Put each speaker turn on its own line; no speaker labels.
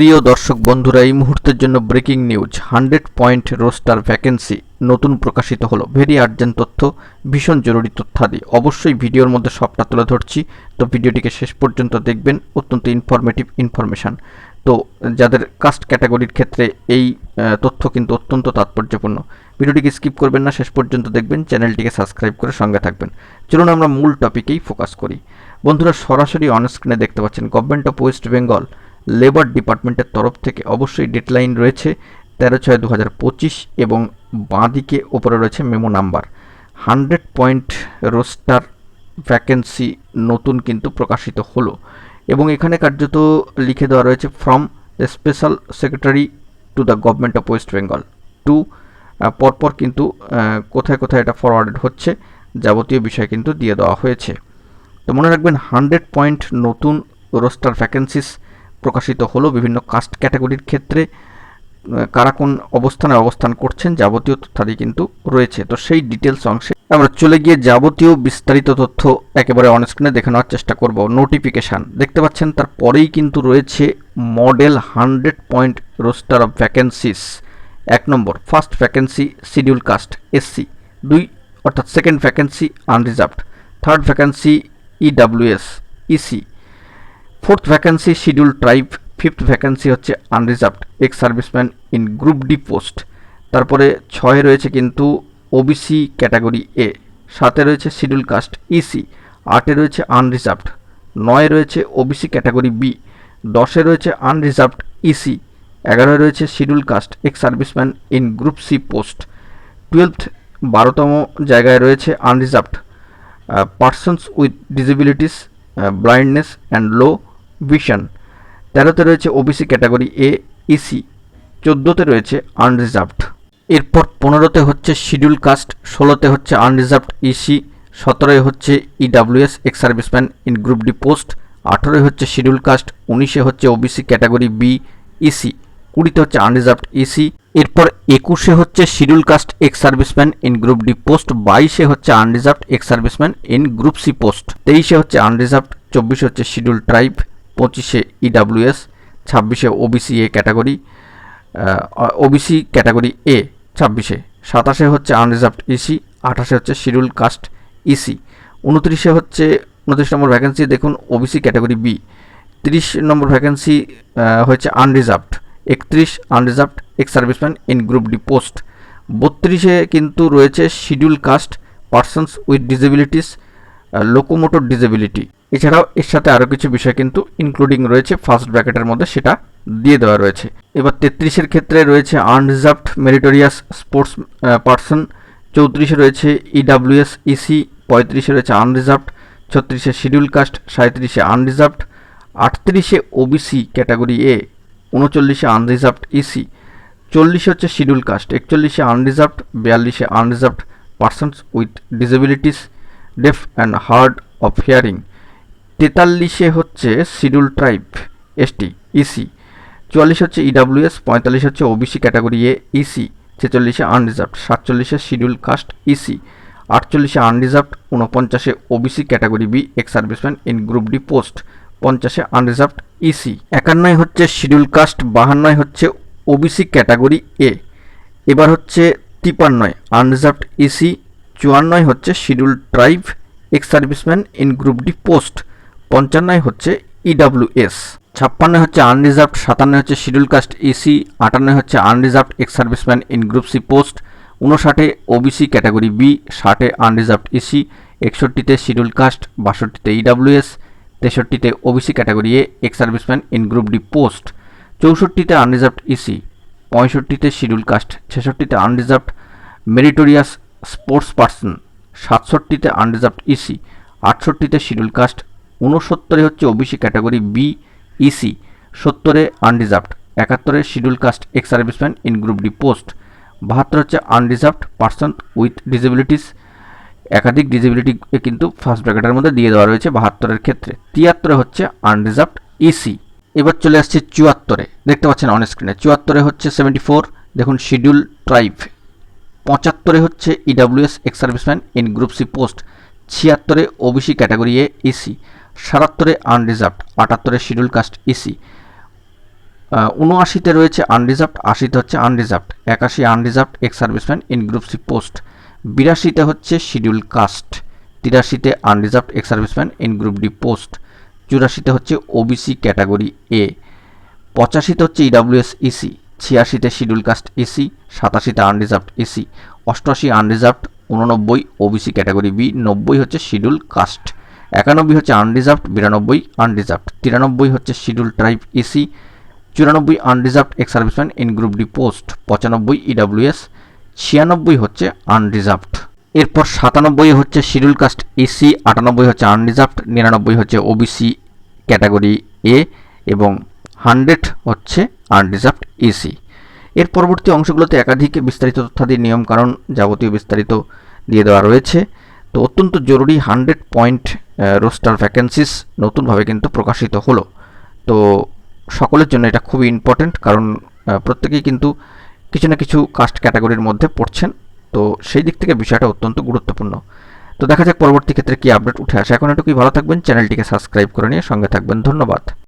প্রিয় দর্শক বন্ধুরা, এই মুহূর্তের জন্য breaking news hundred point roster vacancy নতুন প্রকাশিত হলো। ভেরি আর্জেন্ট তথ্য, ভীষণ জরুরি তথ্যাদি। অবশ্যই ভিডিওর মধ্যে সবটা তুলে ধরছি। তো ভিডিওটিকে শেষ পর্যন্ত দেখবেন, অত্যন্ত ইনফরমেটিভ ইনফরমেশান তো যাদের কাস্ট ক্যাটাগরির ক্ষেত্রে এই তথ্য কিন্তু অত্যন্ত তাৎপর্যপূর্ণ। ভিডিওটিকে স্কিপ করবেন না, শেষ পর্যন্ত দেখবেন, চ্যানেলটিকে সাবস্ক্রাইব করে সঙ্গে থাকবেন। চলুন আমরা মূল টপিকেই ফোকাস করি। বন্ধুরা, সরাসরি অনস্ক্রিনে দেখতে পাচ্ছেন government of West Bengal labour ডিপার্টমেন্টের তরফ থেকে অবশ্যই ডেডলাইন রয়েছে তেরো ছয় দু হাজার পঁচিশ এবং বাঁদিকে ওপরে রয়েছে memo number hundred point roster vacancy নতুন কিন্তু প্রকাশিত হলো এবং এখানে কার্যত লিখে দেওয়া রয়েছে from the special secretary to the government of West Bengal two পরপর কিন্তু কোথায় কোথায় এটা ফরওয়ার্ডেড হচ্ছে যাবতীয় বিষয় কিন্তু দিয়ে দেওয়া হয়েছে। তো মনে রাখবেন হান্ড্রেড পয়েন্ট নতুন রোস্টার ভ্যাকেন্সিস প্রকাশিত হলো বিভিন্ন কাস্ট ক্যাটাগরির ক্ষেত্রে কারা কোন অবস্থানে অবস্থান করছেন যাবতীয় তথ্যাদি কিন্তু রয়েছে। তো সেই ডিটেলস অংশে আমরা চলে গিয়ে যাবতীয় বিস্তারিত তথ্য একেবারে অনস্ক্রিনে দেখে নেওয়ার চেষ্টা করব। নোটিফিকেশান দেখতে পাচ্ছেন, তার পরেই কিন্তু রয়েছে model hundred point roster of vacancies এক নম্বর first vacancy schedule caste SC দুই, অর্থাৎ second vacancy unreserved third vacancy EWS EC fourth vacancy schedule tribe fifth vacancy হচ্ছে unreserved ex serviceman in group D post তারপরে ছয়ে রয়েছে কিন্তু OBC category এ সাতে রয়েছে শিডিউল কাস্ট ইসি আটে রয়েছে আনরিজার্ভড নয়ে রয়েছে ওবিসি ক্যাটাগরি বি দশে রয়েছে আনরিজার্ভড ইসি এগারোয় রয়েছে schedule caste ex serviceman in group C post twelfth বারোতম জায়গায় রয়েছে unreserved persons with disabilities blindness and low vision তেরোতে রয়েছে ওবিসি ক্যাটাগরি এ ইসি চোদ্দোতে রয়েছে আনরিজার্ভড এরপর পনেরোতে হচ্ছে শিডিউল কাস্ট ষোলোতে হচ্ছে আনরিজার্ভড ইসি সতেরোয় হচ্ছে EWS ex serviceman in group D post আঠেরোয় হচ্ছে শিডিউল কাস্ট উনিশে হচ্ছে ওবিসি ক্যাটাগরি বি ইসি কুড়িতে হচ্ছে আনরিজার্ভড ইসি এরপর একুশে হচ্ছে schedule caste ex serviceman in group D post বাইশে হচ্ছে unreserved ex serviceman in group C post তেইশে হচ্ছে আনরিজার্ভড চব্বিশে হচ্ছে শিডিউল ট্রাইব পঁচিশে ইডাব্লিউএস ছাব্বিশে OBC A category OBC category A ছাব্বিশে। সাতাশে হচ্ছে আনরিজার্ভড ইসি আঠাশে হচ্ছে শিডিউল কাস্ট ইসি উনত্রিশে হচ্ছে, উনত্রিশ নম্বর ভ্যাকেন্সি দেখুন ওবিসি ক্যাটাগরি বি তিরিশ নম্বর ভ্যাকেন্সি হয়েছে আনরিজার্ভড একত্রিশ unreserved ex serviceman in group D post বত্রিশে কিন্তু রয়েছে schedule caste persons with disabilities locomotor disability এছাড়াও এর সাথে আরও কিছু বিষয় কিন্তু ইনক্লুডিং রয়েছে ফার্স্ট ব্র্যাকেটের মধ্যে সেটা দিয়ে দেওয়া রয়েছে। এবার তেত্রিশের ক্ষেত্রে রয়েছে আনরিজার্ভড মেরিটোরিয়াস স্পোর্টস পার্সন চৌত্রিশে রয়েছে ইডাব্লিউএস ইসি পঁয়ত্রিশে রয়েছে আনরিজার্ভড ছত্রিশে শিডিউল কাস্ট সাঁত্রিশে আনরিজার্ভড আটত্রিশে ওবিসি ক্যাটাগরি এ উনচল্লিশে আনরিজার্ভড ইসি চল্লিশে হচ্ছে শিডিউল কাস্ট একচল্লিশে unreserved বিয়াল্লিশে unreserved persons with disabilities deaf and hard of hearing তেতাল্লিশে হচ্ছে শিডিউল ট্রাইব, এসটি ইসি চুয়াল্লিশ হচ্ছে ইডাব্লিউএস পঁয়তাল্লিশ হচ্ছে ওবিসি ক্যাটাগরি এ ইসি ছেচল্লিশে আনরিজার্ভড, সাতচল্লিশে শিডিউল কাস্ট ইসি আটচল্লিশে unreserved উনপঞ্চাশে OBC category B ex serviceman in group D post, পঞ্চাশে unreserved EC একান্নয় হচ্ছে শিডিউল কাস্ট, বাহান্নয় হচ্ছে ওবিসি ক্যাটাগরি এ এবার হচ্ছে তিপান্নয় আনরিজার্ভড ইসি চুয়ান্নয় হচ্ছে schedule tribe, ex serviceman in group D post. পঞ্চান্নয় হচ্ছে ইডাব্লিউএস ছাপ্পান্ন হচ্ছে আনরিজার্ভড সাতান্ন হচ্ছে শিডিউল কাস্ট ইসি আটান্ন হচ্ছে unreserved ex serviceman in group C post উনষাটে OBC category B ষাটে আনরিজার্ভড ইসি একষট্টিতে শিডিউল কাস্ট বাষট্টিতে EWS তেষট্টিতে OBC category A ex serviceman in group D post চৌষট্টিতে unreserved EC পঁয়ষট্টিতে শিডিউল কাস্ট ছেষট্টিতে unreserved meritorious sports person সাতষট্টিতে unreserved EC আটষট্টিতে schedule caste ঊনসত্তরে হচ্ছে OBC category B, EC. সত্তরে আনরিজার্ভড। একাত্তরে schedule caste ex serviceman in group D post. বাহাত্তর হচ্ছে আনরিজার্ভড পার্সন উইথ ডিসেবিলিটিস। একাধিক ডিসেবিলিটি কিন্তু ফার্স্ট ব্র্যাকেটের মধ্যে দিয়ে দেওয়া রয়েছে বাহাত্তরের ক্ষেত্রে। তিয়াত্তরে হচ্ছে আনরিজার্ভড ইসি। এবার চলে আসছে চুয়াত্তরে। দেখতে পাচ্ছেন অন স্ক্রিনে চুয়াত্তরে হচ্ছে সেভেন্টি ফোর দেখুন, শিডিউল ট্রাইব পঁচাত্তরে হচ্ছে EWS ex serviceman in group C post. ছিয়াত্তরে OBC category A EC, সাতাত্তরে আনরিজার্ভড, আটাত্তরে শিডিউল কাস্ট ইসি। উনআশিতে রয়েছে আনরিজার্ভড, আশিতে হচ্ছে আনরিজার্ভড, একাশি unreserved ex serviceman in group C post. বিরাশিতে হচ্ছে schedule caste, তিরাশিতে unreserved ex serviceman in group D post, চুরাশিতে হচ্ছে OBC category A. পঁচাশিতে হচ্ছে ইডাব্লিউএস ইসি, ছিয়াশিতে শিডিউল কাস্ট ইসি, সাতাশিতে আনরিজার্ভড ইসি, অষ্টআশি আনরিজার্ভড উননব্বই ওবিসি ক্যাটাগরি বি নব্বই হচ্ছে শিডিউল কাস্ট একানব্বই হচ্ছে আনরিজার্ভড বিরানব্বই আনরিজার্ভড তিরানব্বই হচ্ছে শিডিউল ট্রাইব এসি চুরানব্বই unreserved ex serviceman in group D post পঁচানব্বই ইডাব্লিউএস ছিয়ানব্বই হচ্ছে আনরিজার্ভড এরপর সাতানব্বই হচ্ছে শিডিউল কাস্ট এসি আটানব্বই হচ্ছে আনরিজার্ভড নিরানব্বই হচ্ছে ওবিসি ক্যাটাগরি এ এবং হান্ড্রেড হচ্ছে আনরিজার্ভড এসি এর পরবর্তী অংশগুলোতে একাধিক বিস্তারিত তথ্যাদি নিয়মকানুন যাবতীয় বিস্তারিত দিয়ে দেওয়া রয়েছে। তো অত্যন্ত জরুরি হান্ড্রেড পয়েন্ট রোস্টার ভ্যাকেন্সিস নতুনভাবে কিন্তু প্রকাশিত হলো। তো সকলের জন্য এটা খুবই ইম্পর্ট্যান্ট কারণ প্রত্যেকেই কিন্তু কিছু না কিছু কাস্ট ক্যাটাগরির মধ্যে পড়ছেন। তো সেই দিক থেকে বিষয়টা অত্যন্ত গুরুত্বপূর্ণ। তো দেখা যাক পরবর্তী ক্ষেত্রে কী আপডেট উঠে আসে। এখন এটুকুই ভালো থাকবেন। চ্যানেলটিকে সাবস্ক্রাইব করে নিয়ে সঙ্গে থাকবেন। ধন্যবাদ।